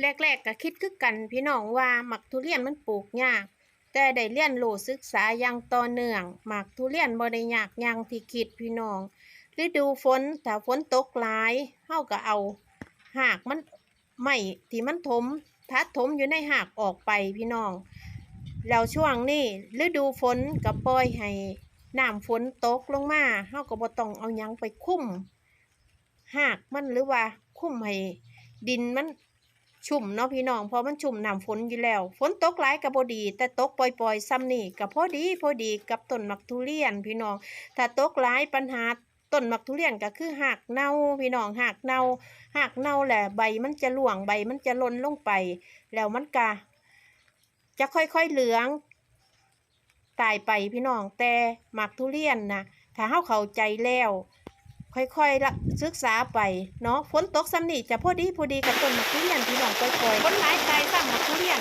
แรกๆก็คิดคือกันพี่น้องว่าหมักทุเรียนมันปลูกยาก แต่ได้เรียนรู้ศึกษาอย่างต่อเนื่องหมักทุเรียนบ่ได้ยากอย่างที่คิดพี่น้องฤดูฝนถ้าฝนตกหลายเฮาก็เอาหากมันไม่ที่มันถมทัดถมอยู่ในหากออกไปพี่น้องแล้วช่วงนี้ฤดูฝนก็ปล่อยให้น้ำฝนตกลงมาเฮาก็บ่ต้องเอาหยังไปคุ้มหากมันหรือว่าคุ้มให้ดินมัน ชุ่มเนาะพี่น้องเพราะมันชุ่มน้ำฝนอยู่แล้ว ฝนตกหลายก็บ่ดี แต่ตกปล่อยๆซ้ำนี่ก็พอดีพอดีกับต้นมักทุเรียนพี่น้อง ถ้าตกหลายปัญหาต้นมักทุเรียนก็คือหากเน่าพี่น้องหากเน่าหากเน่าแหละใบมันจะหลวงใบมันจะล่นลงไป แล้วมันก็จะค่อยๆเหลืองตายไปพี่น้องแต่หมักทุเรียนนะถ้าเฮาเข้าใจแล้ว ค่อยๆละศึกษาไปเนาะฝนตกซ้ำนี่จะพอดีพอดีกับต้นมักทุเรียนพี่น้องค่อยๆฝนหลายตายซ้ำหมักทุเรียน